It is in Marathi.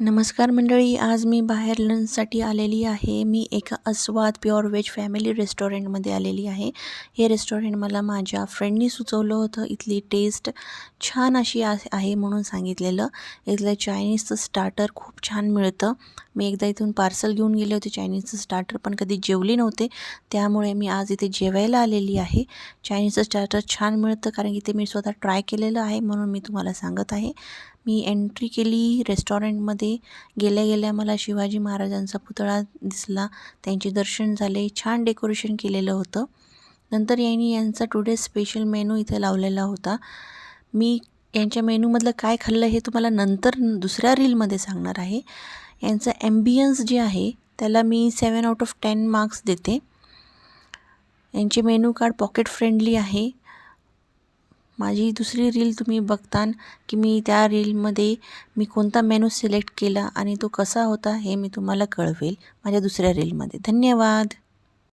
नमस्कार मंडळी आज मी बाहेर लंचसाठी आलेली आहे. मी एका अस्वाद प्युअर व्हेज फॅमिली रेस्टॉरंटमध्ये आलेली आहे. हे रेस्टॉरंट मला माझ्या फ्रेंडनी सुचवलं होतं. इथली टेस्ट छान अशी आहे म्हणून सांगितलेलं. इथलं चायनीजचं स्टार्टर खूप छान मिळतं. मी एकदा इथून पार्सल घेऊन गेले होते. चायनीजचं स्टार्टर पण कधी जेवली नव्हते. त्यामुळे मी आज इथे जेवायला आलेली आहे. चायनीजचं स्टार्टर छान मिळतं कारण की ते मी स्वतः ट्राय केलेलं आहे म्हणून मी तुम्हाला सांगत आहे. मी एंट्री केली. रेस्टॉरंटमध्ये गेल्या गेल्या मला शिवाजी महाराजांचा पुतळा दिसला. त्यांचे दर्शन झाले. छान डेकोरेशन केलेलं होतं. नंतर यांनी यांचा टुडे स्पेशल मेनू इथे लावलेला होता. मी यांच्या मेनूमधलं काय खाल्लं हे तुम्हाला नंतर दुसऱ्या रीलमध्ये सांगणार आहे. यांचं ॲम्बियन्स जे आहे त्याला मी seven out of ten marks देते. यांचे मेनू कार्ड पॉकेट फ्रेंडली आहे. माझी दुसरी रील तुम्ही बघतान की मी त्या रीलमध्ये मी कोणता मेनू सिलेक्ट केला आणि तो कसा होता हे मी तुम्हाला कळवेल माझ्या दुसऱ्या रीलमध्ये धन्यवाद!